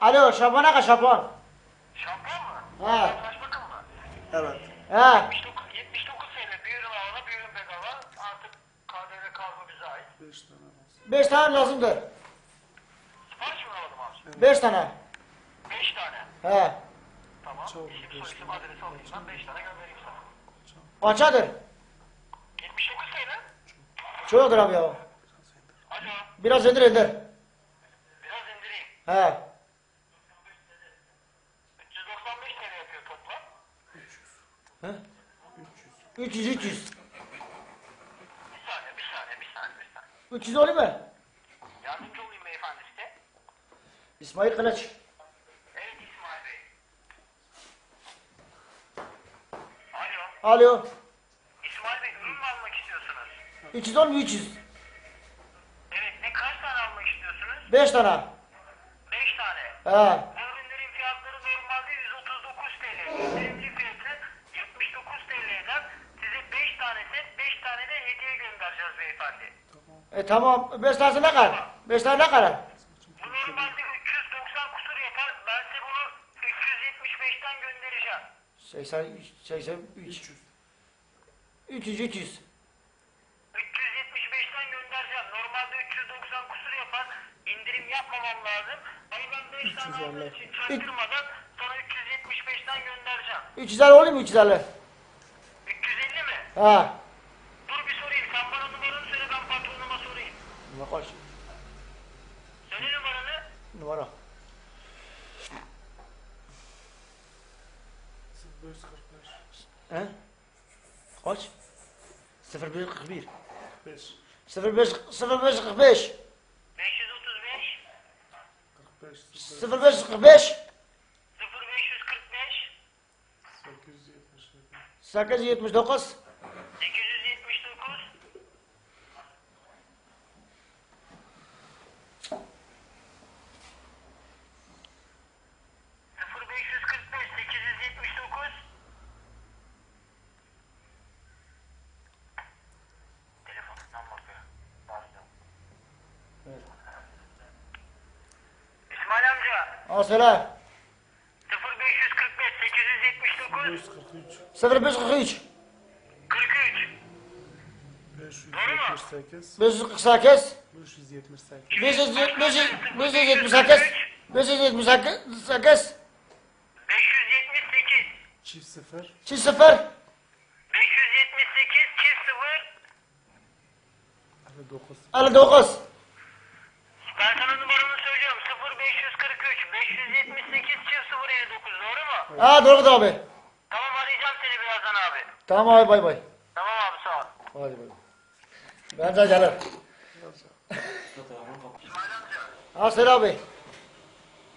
Alo Şaban Aga Şaban. Şampiyon mu? He. Mı? Evet. He. 79, 79 TL bir ürün alana bir ürün bedava. Artık KDV kargo bize ait. 5 tane lazım. Beş tane lazımdır. Sipariş mi alalım abi? Beş tane. 5 tane. He. Tamam. Çabuk, İsim beş soyisim adresi alayım ben 5 tane göndereyim sana. Kaçadır? 79 TL. Çoktur abi ya. Alo. Biraz indir indir. Biraz indireyim. He. 395 TL yapıyor toplam. He? 300 300. Bir saniye, bir saniye, bir saniye, bir saniye. 300 olur mu? Yardımcı olayım beyefendi size. İsmail Kılıç. Evet İsmail Bey. Alo. Alo. İsmail Bey ürün mü almak istiyorsunuz? 300 olur mu 300? Evet. Ne kaç tane almak istiyorsunuz? 5 tane. 5 tane. He. Bu ürünlerin fiyatları normalde 139 TL. İndirimli fiyatı 79 TL'den size 5 tane set, 5 tane de hediye beyefendi. E tamam. 5 tanesi ne kadar? 5 tane ne kadar? Bu normalde 390 kusur yapar. Ben size bunu 375'ten göndereceğim. 83, 83. 300 300. 375'ten göndereceğim. Normalde 390 kusur yapar. İndirim yapmamam lazım. Ama ben 5 tane aldığım için çaktırmadan sana 375'ten göndereceğim. 350 olur mu 350? 350 mi? Ha. Numara kaç? Söyle numaranı. Numara. 545. He? Kaç? 0141. 5. 05 0545. 535 45. 0545 0545 877. 879 879 Al söyle. 0545 879 543. 0543 43 578. 548 578. 578 578 578 578 Çift 0. çift 0 578 çift 0 59. 59 Ben sana numaramı söylüyorum 0543 578 çift 059 doğru? Ha doğrudur abi. Tamam arayacağım seni birazdan abi. Tamam abi bay bay. Tamam abi sağ ol. Hadi bay. Ben de gelir. İsmail amca Ha söyle abi.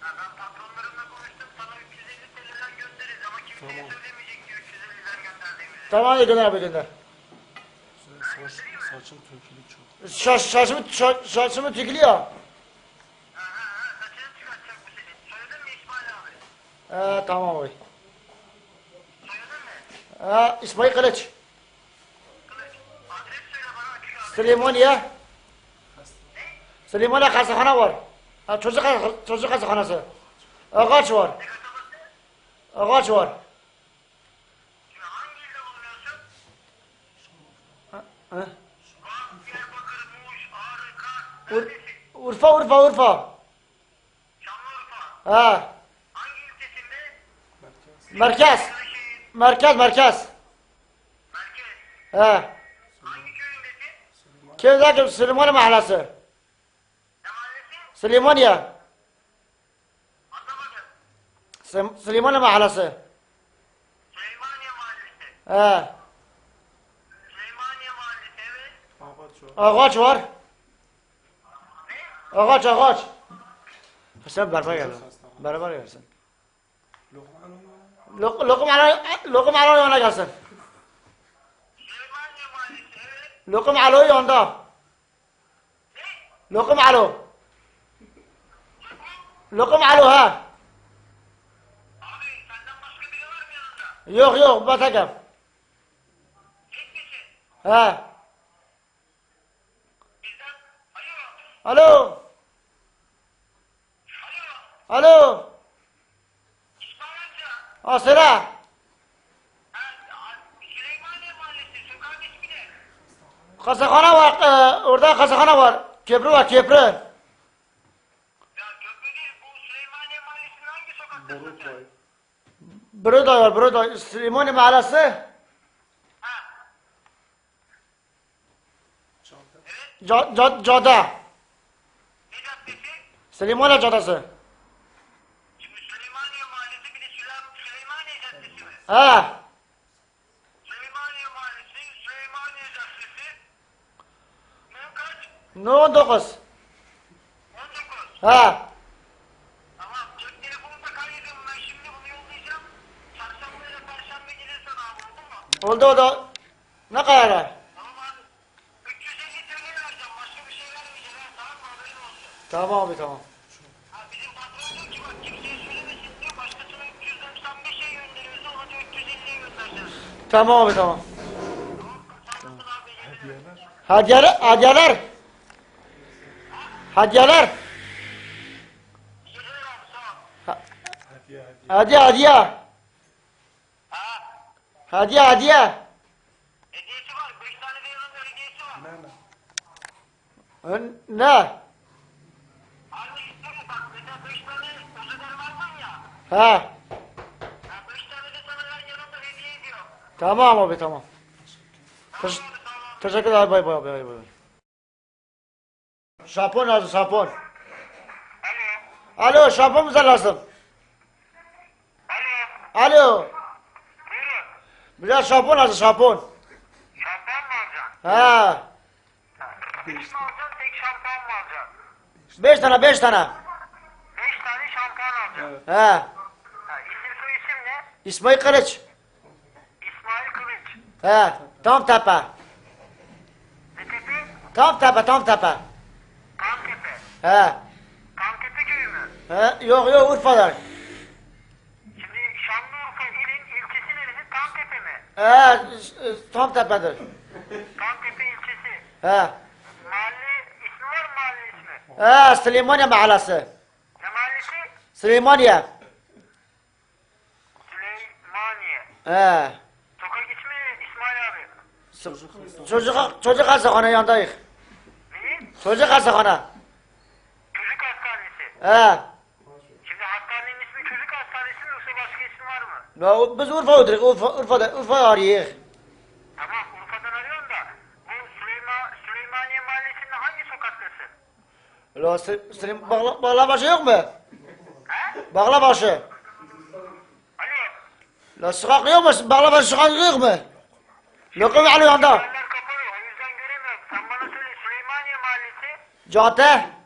ha, ben patronlarımla konuştum sana 350 TL'den göndeririz ama kimseye söylemeyecek ki 350'den gönderdiğimizi. Tamam gönder abi gönder. Saç, saçım tökülü çok. Şaş, şaşımı, şaş, şaşımı tükülüyor. Ha ha ha saçını çıkartacak bu senin. Söyledin mi İsmail abi? Ha tamam abi. Söyledin mi? Ha İsmail Kılıç. Kılıç adres söyle bana açık abi. Süleymaniye. Süleymaniye hastahane var. Ha, çocuk, çocuk hastahanesi. Ağaç var. Ne kasabası? Ağaç var. Şimdi hangi ilde bulunuyorsun? Ha? Van, Diyarbakır, Muş, Ağrı, Kars. Ur, Neredesin? Urfa, Urfa, Urfa. Şanlıurfa. Ha. مرکز. مرکز مرکز. مرکز. ها که دا که سلیمان محلسه. سلیمان یا سلیمان محلسه. سلیمان یا محلسه ها سلیمان یا محلسه آقاچ وار آقاچ آقاچ حسن برمار گرسن برمار گرسن لغمان اونو Lok, lokum alo, lokum alo yanına gelsin. Süleymaniye Mahallesi evet. Lokum alo yanında. Lokum alo. Lokum alo ha. Abi senden başka biri var mı yanında? Yok yok batakım. Tek misin? Ha. Bizden. Alo. Alo. Alo. Alo. İsmail amca. Ha söyle. Ha, Süleymaniye Mahallesi. Sokağın ismi ne? Kasakhana var. e, orada kasakhana var. Köprü var köprü. Ya köprü değil. Bu Süleymaniye Mahallesi'nin hangi sen? Bay. Burada var burada. Süleymanı Mahallesi. Ha. Çanta. Ca, ca, cada. Ne caddesi? Süleymanı Caddesi. Şimdi Süleymaniye Mahallesi bir de Süleym Süleymaniye Caddesi mi? Ha. Süleymaniye Mahallesi, Süleymaniye Caddesi. Ne kaç? Ne 19? 19. Ha. Tamam. Cep telefonunda kaydedim ben şimdi bunu yollayacağım. Çarşamba da Perşembe gelir sana abi oldu mu? Oldu oldu. Ne kadar? Tamam abi. 350 TL vereceğim. Başka bir şey vermeyeceğim. Tamam mı? Haberin olsun. Tamam abi tamam. Ha, bizim patron diyor ki bak kimseye söylemesin diyor. Başkasına 395'e gönderiyorsa ona diyor 350'ye göndereceğiz. Tamam abi tamam. Sağ olasın abi. iyi geceler. Hediyeler. Hediyeler, hediyeler. Hediyeler. İyi geceler abi sağ ol. Ha- Hediye hediye. Hediye, hediye. Ha. Hediye, hediye. Hediyesi var. 5 tane. Ne ne? Ön- Ne? Abi istedim bak 5 tane ya. Ha. Ha 5 tane de sana yan yanında hediye ediyor. Tamam abi tamam. Tamam Teş- abi sağ ol. teşekkürler bay bay bay bay. Şapon lazım şapon. Alo. Alo şapon bize lazım. Alo. Alo. Buyurun. Bize şapon lazım şapon. Şampuan mı alacaksın? Ha. Hiç mi alacaksın tek şampuan mı alacaksın? Beş tane beş tane. 5 tane şampuan alacaksın. Ha. Ha, isim soy isim ne? İsmail Kılıç. İsmail Kılıç. Ha. Tam tepe. Ne tepe? Tam tepe tam tepe. Ha. Kantepe köyü mü? Ha. Yok yok Urfa'da. Şimdi Şanlıurfa ilin ilçesi neresi? Kantepe mi? Ha. s- Tam tepedir. Kantepe ilçesi. Ha. Mahalle ismi var mı mahalle ismi? Ha. Süleymaniye Mahallesi. Ne mahallesi? Süleymaniye. Süleymaniye. Ha. Sokak ismi İsmail abi. Çocuk çocuk hastahane yanındayız. Neyin? Çocuk hastahane. Ha. Şimdi hastanenin ismi çocuk hastanesi mi yoksa başka isim var mı? Ya biz Urfa oturuyoruz. Urfa, Urfa'da, Urfa arıyoruz. Tamam Urfa'dan arıyorum da bu Süleyma, Süleymaniye mahallesinde hangi sokaktasın? La Sü- Süleyman bağla, bağlabaşı yok mu? He? Bağlabaşı. Alo. La sokak yok mu? Bağlabaşı sokak yok mu? Lokum Ali yanda. Yerler kapalı o yüzden göremiyorum. Sen bana söyle Süleymaniye mahallesi Cadde.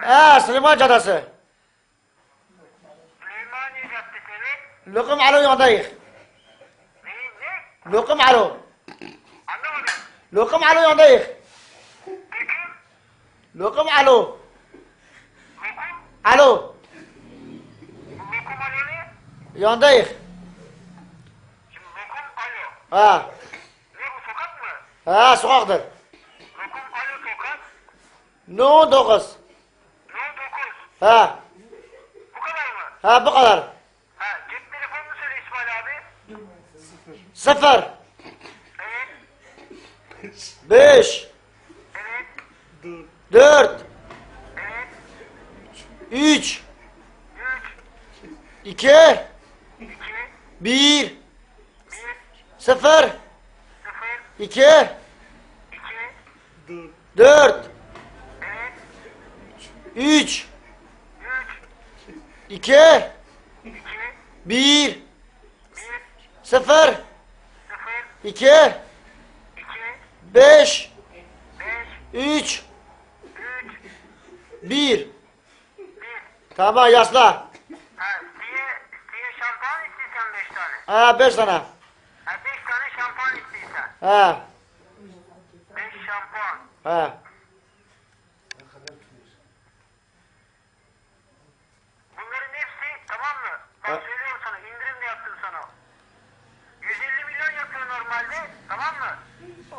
Mi? Ha Süleyman Caddesi. Süleymaniye caddesi evet. Lokum Ali yandayız. Ne? Ne? Lokum Ali. Anlamadım. Lokum Ali yandayız. Peki. Lokum Ali. Lokum. Alo. Lokum alo ne? Yandayız. Şimdi lokum alo. Ha. Ne bu sokak mı? Ha sokaktır. Lokum alo sokak. No 9. No 9. Ha. Bu kadar mı? Ha bu kadar. Ha cep telefonunu söyle İsmail abi. Sıfır. Evet. Beş. Evet. Dört. Evet. Üç. 3. iki, 2. Bir. 1. Sıfır. 0. iki, 2. Dur. Dört. Evet. Üç. 3. iki, 2. Bir. 1. Sıfır. 0. iki, 2. Beş. 5. Üç. 3. Bir. 1. Tamam yaşla. Ha siye, siye şampuan istiyorsan 5 tane. Ha beş tane. Ha 5 tane şampuan istiyorsan. Ha. 5 şampuan. Ha.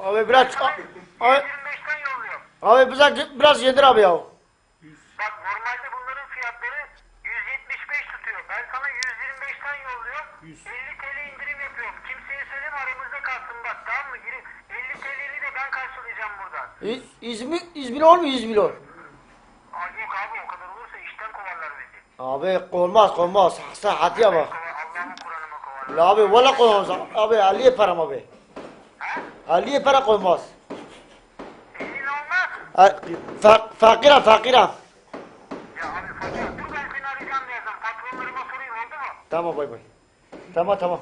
Abi biraz... Abi, 25'ten yolluyorum. abi biraz, biraz yedir abi ya. Bak normalde bunların fiyatları 175 tutuyor. Ben sana 125'ten yolluyorum. 100. 50 TL indirim yapıyorum. Kimseye söyleme aramızda kalsın bak tamam mı? Yürü. 50 TL'yi de ben karşılayacağım buradan. İ- İzmir, İzmir olur mu İzmir olur? Yok abi o kadar olursa işten kovarlar bizi. Abi olmaz olmaz. Sıhhatiye bak. Allah'ın Kur'an'ıma kovarlar. Abi valla olmaz. Abi Ali'ye param abi. 50 para koymaz. 50 olmaz. Ha, Fa fakiram fakiram. Ya abi fakir dur ben seni arayacağım birazdan. Patronlarıma sorayım oldu mu? Tamam bay bay. Tamam tamam.